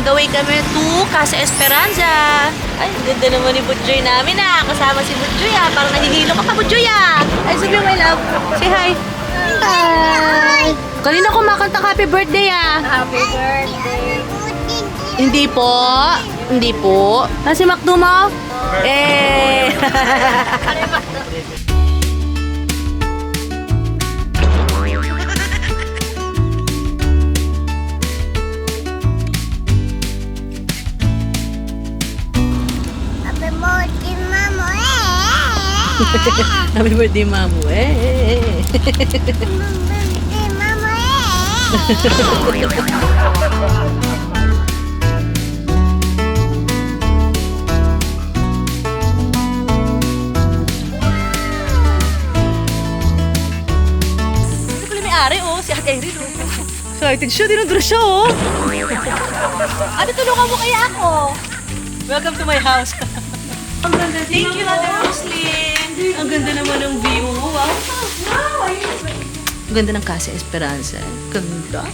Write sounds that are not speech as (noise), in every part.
on the way kami to Casa Esperanza. Ay, ang ganda naman ni Butjoy namin ah. Kasama si Butjoy ah. Parang nahihilo ka pa, Butjoy ah. Ay, sabi my love. Say hi. Hi. Kanina kumakanta ka happy birthday ah. Happy birthday. Hindi po. Hindi po. Ah, si Macdo mo? Eh. (laughs) birthday, Mama. (laughs) happy birthday, Mamu. Eh. Happy birthday, Mama. Ito pala may ari oh. Si Ate Irene oh. Excited siya. Dinudro siya oh. Ate, tulungan mo kaya ako. Welcome to my house. Ang ganda. Thank you, Ate Roslyn. Ang ganda naman ng view. Wow. Ang ganda ng Casa Esperanza. Ganda.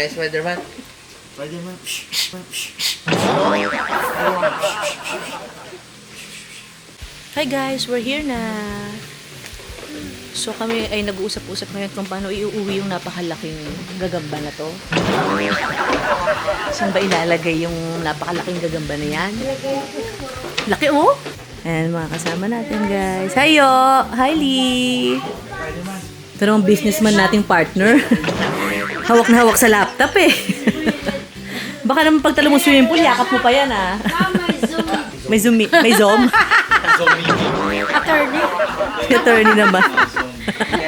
May Spider-Man. Spider-Man. Hi guys, we're here na. So kami ay nag-uusap-usap ngayon kung paano iuwi yung napakalaking gagamba na to. Saan ba ilalagay yung napakalaking gagamba na yan? Laki oh! Ayan mga kasama natin guys. Hayo! Hi Lee! Ito namang businessman nating partner. (laughs) hawak na hawak sa laptop eh. (laughs) Baka naman pagtalo mo swimming pool, yakap mo pa yan ah. May zoom, may zoom. (laughs) Attorney. Attorney naman.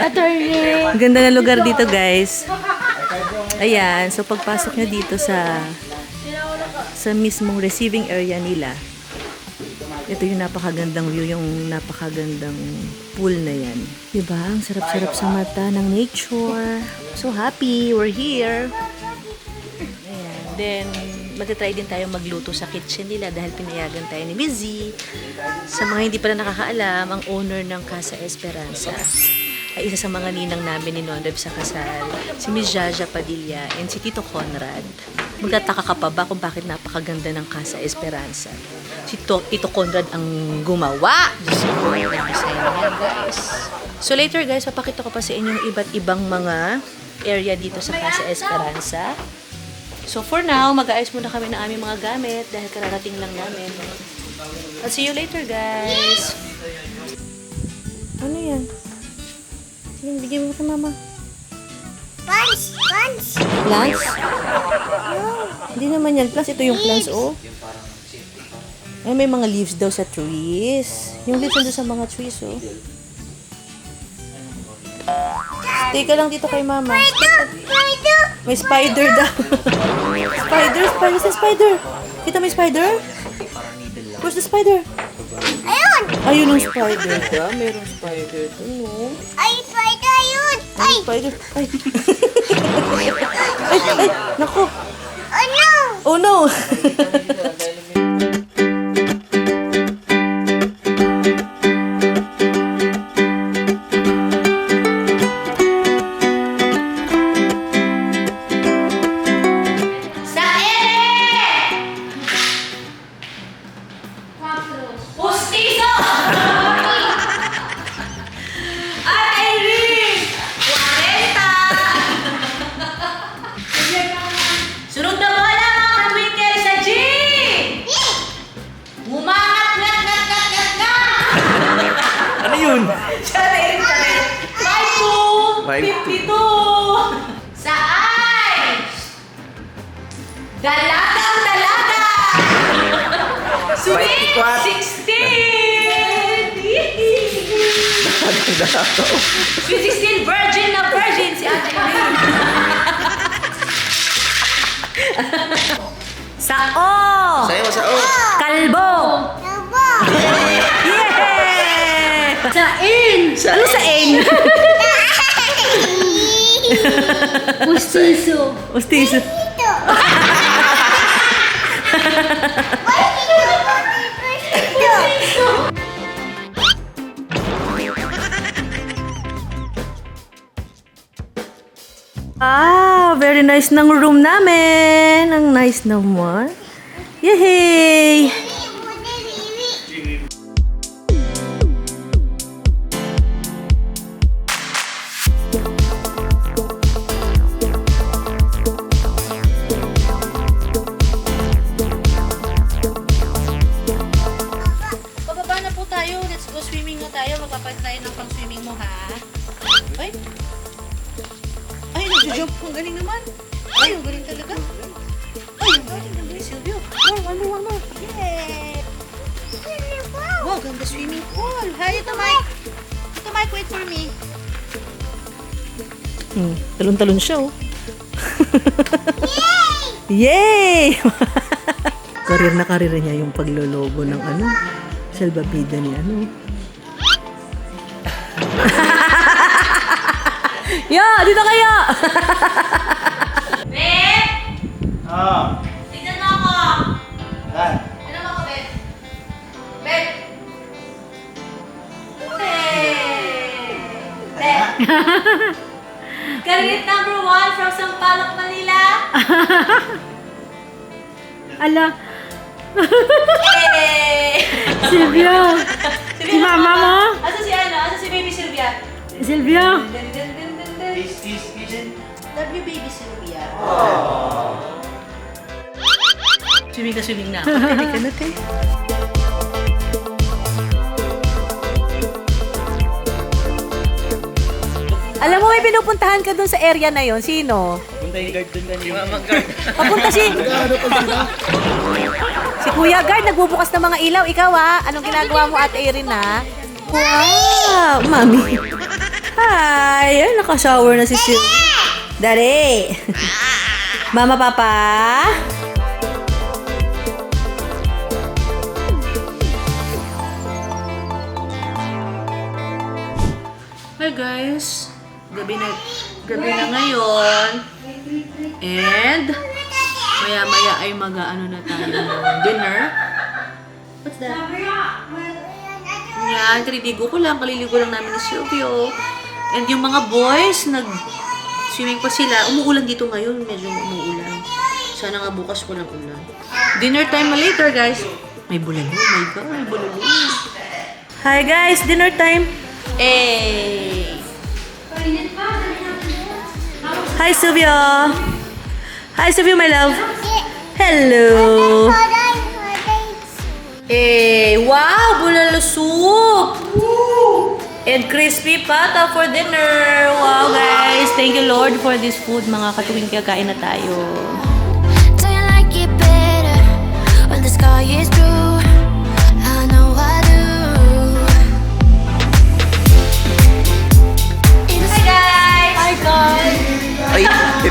Attorney. Ang ganda ng lugar dito, guys. Ayan, so pagpasok nyo dito sa sa mismong receiving area nila, ito yung napakagandang view, yung napakagandang pool na yan. Diba? Ang sarap-sarap sa mata ng nature. So happy, we're here. Ayan. Then, magta-try din tayo magluto sa kitchen nila dahil pinayagan tayo ni Busy. Sa mga hindi pala nakakaalam, ang owner ng Casa Esperanza ay isa sa mga ninang namin ni Nonrev sa kasal, si Miss Jaja Padilla and si Tito Conrad. Magtataka ka pa ba kung bakit napakaganda ng Casa Esperanza? Si to, Tito Conrad ang gumawa. Diyos ko, guys. So later, guys, papakita ko pa sa inyo yung iba't ibang mga area dito sa Casa Esperanza. So for now, mag-aayos muna kami ng aming mga gamit dahil kararating lang namin. I'll see you later, guys. Ano yan? Sige, bigyan mo kay mama. Punch! Punch! Plants? Hindi naman yan. Plus, ito yung plants, oh. Ay, may mga leaves daw sa trees. Yung leaves nandun sa mga trees, oh. Stay ka lang dito kay mama. Spider! May spider daw. spider, spider, sa spider. Kita may spider? Where's the spider? Ayun! Ayun yung spider ka. Merong spider doon, no? Ay, spider! Ay! Spider. Ay. ay, ay, naku. Ano? Oh no. Sweet 16! Sweet 16, virgin na virgin si Ate Eileen. (laughs) Sao! Sa'yo, sa O. Kalbo! Nabo. Yeah! Sa in! Ano sa in? Pustiso. (laughs) Ustiso. Ah, very nice ng room namin. Ang nice naman. Yay! Hi, ito, Mike. Ito, Mike, wait for me. Hmm, talon-talon siya, oh. Yay! (laughs) karir na karir niya yung paglolobo ng ano, salbabida ni ano. (laughs) Yo, dito kayo! (laughs) Ah. (laughs) Galit number one from Sampaloc, Manila. (laughs) Ala, Yay! (laughs) Silvia! Si mama mo? Asa si ano? Asa si baby? Silvia! Dun, dun, dun, dun, dun. Kiss, kiss, kiss. Love you, baby Sylvia. Swimming ka, swimming na. Pwede ka na, te. Alam mo, may pinupuntahan ka dun sa area na yon. Sino? Punta yung guard dun kanina. Mamang guard. Papunta si... si Kuya Guard, nagbubukas ng mga ilaw. Ikaw, ha? Anong ginagawa mo, Ate Erin, ha? Wow! Mami. Hi! Ay, nakashower na si Sil. Dali! Mama, Papa? Hi guys! Gabi na, gabi na ngayon. And, maya-maya ay mag-ano na tayo ng dinner. What's that? Yan, kaliligo ko lang. Kaliligo lang namin ni Silvio. And yung mga boys, nag swimming pa sila. Umuulan dito ngayon. Medyo umuulan. Sana nga bukas walang ulan. Dinner time na later, guys. May bulalo. Oh my God, may bulalo. Hi, guys! Dinner time! Eh! Hi, Silvio! Hi, Silvio, my love! Hello! Eh, wow! Bulalo soup! And crispy pata for dinner! Wow, guys! Thank you, Lord, for this food. Mga katuwing kakain na tayo.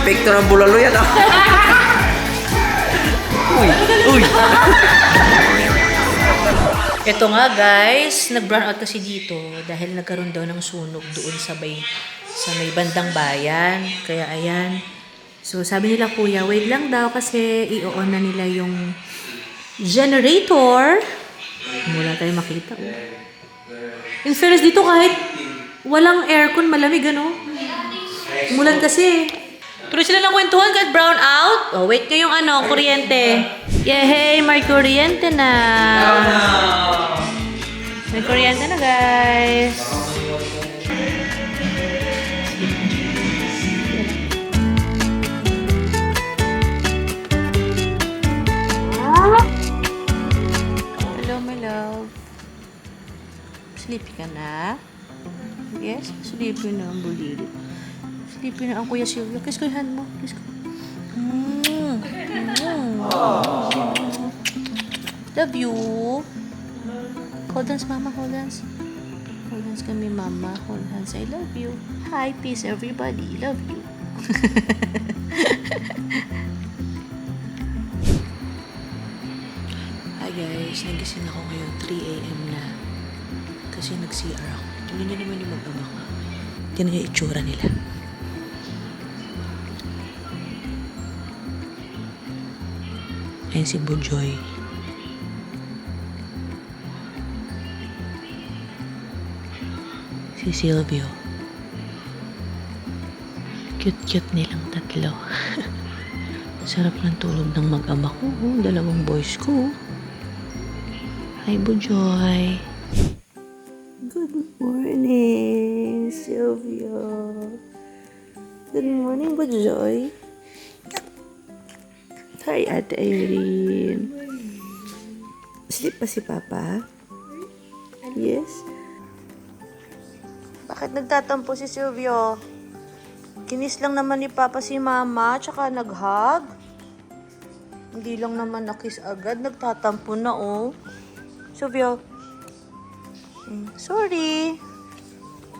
Epekto ng bulalo yan ah. uy, uy. Ito nga guys, nag-brown out kasi dito dahil nagkaroon daw ng sunog doon sa may, sa may bandang bayan. Kaya ayan. So sabi nila kuya, wait lang daw kasi i-on na nila yung generator. Wala tayong makita. Oh. In fairness dito kahit walang aircon, malamig ano. Umulan kasi. Pero sila lang kwentuhan kahit brown out. Oh, wait nyo yung ano, kuryente. Yehey, may kuryente na. May kuryente na, guys. Hello, my love. Sleepy ka na? Yes, sleepy na ang bulilit. Sleepy na ang kuya Silvio. Kiss ko yung hand mo. Kiss ko. Mm. Mm. Love you. Hold hands, mama. Hold hands. Hold hands kami, mama. Hold hands. I love you. Hi, peace, everybody. Love you. (laughs) Hi guys, nagising ako ngayon 3 a.m. na. Kasi nag-CR ako. Tingnan niyo naman yung mag-ama ko. Tingnan niyo yung itsura nila. Ayan si Bujoy. Si Silvio. Cute-cute nilang tatlo. (laughs) Sarap ng tulog ng mag-ama ko. oh. Dalawang boys ko. Hi, Bujoy. Good morning, Silvio. Good morning, Bujoy. Hi, Ate Irene. Sleep pa si Papa? Yes? Bakit nagtatampo si Silvio? Kinis lang naman ni Papa si Mama, tsaka nag-hug. Hindi lang naman nakis agad, nagtatampo na oh. Silvio. Mm, sorry.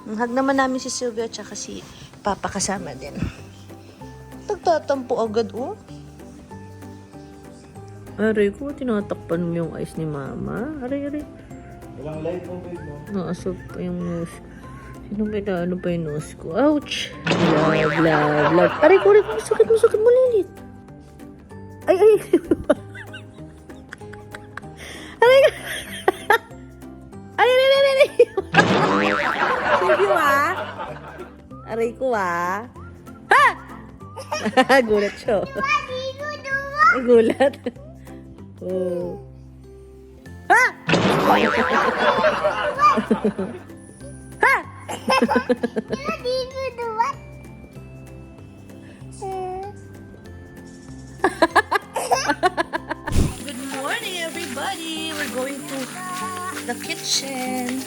Hug naman namin si Silvio tsaka si Papa kasama din. Nagtatampo agad oh. Aray ko, tinatakpan mo yung eyes ni Mama. Aray, aray. Walang light mo, babe, no? Naasog pa yung nose. Sino may naano pa yung nose ko? Ouch! Love, love, love. Aray ko, aray ko. Sakit mo, sakit mo, lilit. Ay, ay. (laughs) aray ko. Ay, (laughs) aray, aray, aray. Sige ah. Aray ko ah. Ha! (laughs) Gulat siya. Gulat. Oh. Ha! Duwat. Good morning, everybody! We're going to the kitchen.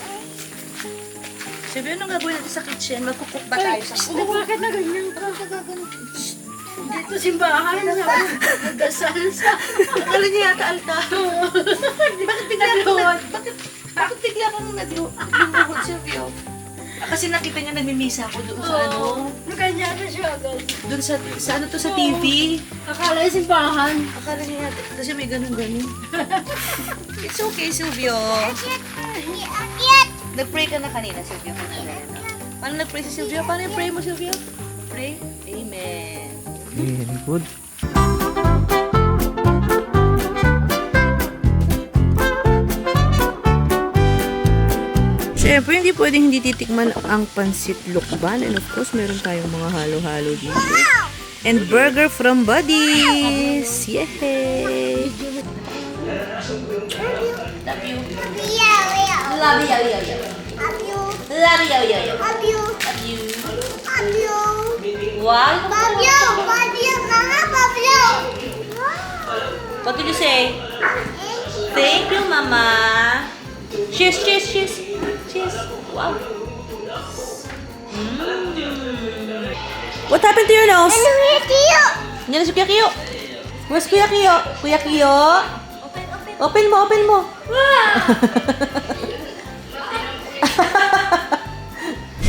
Sabi, anong gagawin natin sa kitchen? Magkukuk ba tayo sa cook? Bakit na ganyan ka? Dito simbahan na nagdasal sa... Akala niya yata altar. bakit bigla kang nag... Bakit, bakit bigla kang nag-lumuhod, Silvio? Ah, Kasi nakita niya nagmimisa ako doon sa ano. Nakanya na siya agad. Doon sa, sa ano to, sa TV. Akala yung simbahan. Akala niya yata, kasi may ganun-ganun. (laughs) It's okay, Silvio. Nag-pray ka na kanina, Silvio. Paano nag-pray si Silvio? Paano yung pray mo, Silvio? Pray? Amen. Very good. Siyempre, hindi pwedeng hindi titikman ang pansit lukban. And of course, meron tayong mga halo-halo dito. And burger from Buddies! Yay! Love you. Love you, love you, love you. Love you. Love you, Wow. You. Love you. Mama, you. What did you say? Thank you, Mama. Cheers, cheers, cheers. Cheers. Wow. What happened to your nose? Ano yung tiyo? Yan na si Kuya Kiyo. Where's Kuya Kiyo? Kuya Kiyo? Open mo, open mo. (laughs)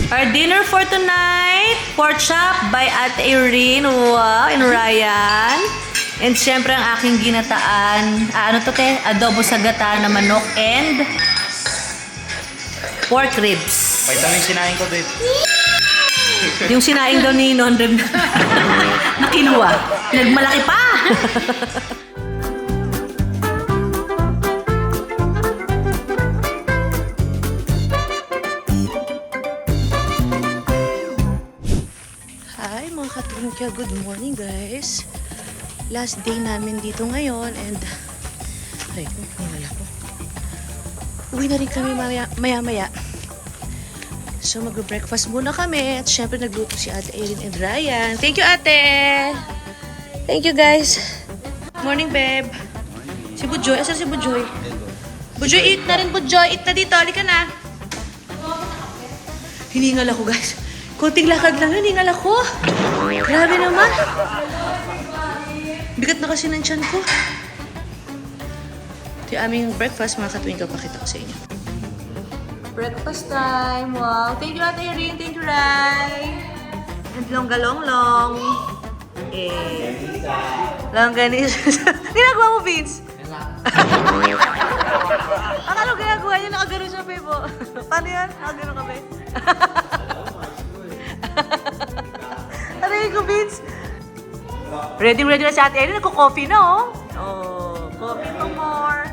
Our dinner for tonight, pork chop by Ate Irene, wow, and Ryan. And syempre ang aking ginataan, ah, ano to te? Adobo sa gata na manok and pork ribs. Vitamin sinahin ko, babe. Yung sinaing daw ni Nonrem na (laughs) kiluwa. Nagmalaki pa! (laughs) katungkya, good morning guys. Last day namin dito ngayon and ay ko, hinala ko. Uwi na rin kami maya maya. maya. So mag-breakfast muna kami at syempre nagluto si Ate Erin and Ryan. Thank you Ate! Thank you guys! Morning babe! Si Bujoy, asan si Bujoy? Bujoy, eat na rin Bujoy! Eat na dito, halika na! Hiningal ako guys. Konting lakad lang yun, hiningal ako. Grabe naman. Bigat na kasi ng tiyan ko. Ito yung aming breakfast, mga katuwing kapakita ko sa inyo. Breakfast time! Wow! Thank you, Ate Erin! Thank you, Rai! And longga-long-long. Eh. Longganisa. (laughs) Ginagawa mo, Vince? Ang (laughs) ano ginagawa niya? Nakagano siya, Bebo. (laughs) Paano yan? Nakagano ka, Ready, ready na si Ate Erin. Nagko-coffee na, oh. Oh, coffee no more.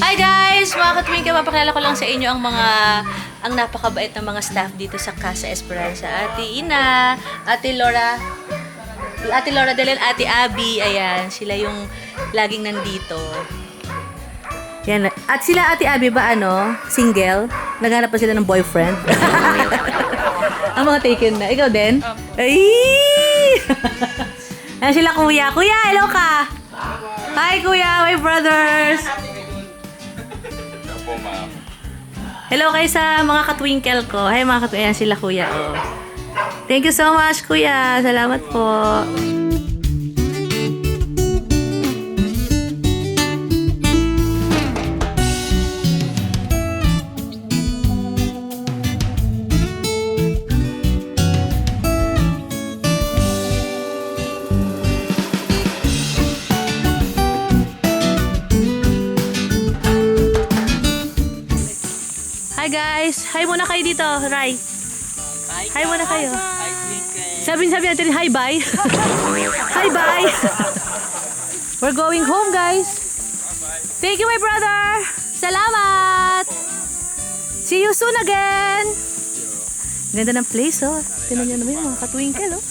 Hi guys! Mga katuwing kayo, mapakilala ko lang sa inyo ang mga ang napakabait ng mga staff dito sa Casa Esperanza. Ate Ina, Ate Laura, Ate Laura Delen, Ate Abby, ayan, sila yung laging nandito. Yan. At sila Ate Abby ba ano, single? Naghanap pa sila ng boyfriend? (laughs) ang mga taken na. Ikaw din? Ay! (laughs) Ayan sila kuya. Kuya, hello ka! Hi kuya, my brothers! Hello kayo sa mga katwinkle ko. Hi mga katwinkle. Sila kuya. Thank you so much kuya. Salamat po. Kayo dito, Rai. Hi muna kayo. Sabi sabi natin, hi bye. (laughs) hi bye. We're going home, guys. Thank you, my brother. Salamat. See you soon again. Ganda ng place, oh. Tingnan niyo naman yung mga katwinkle, oh.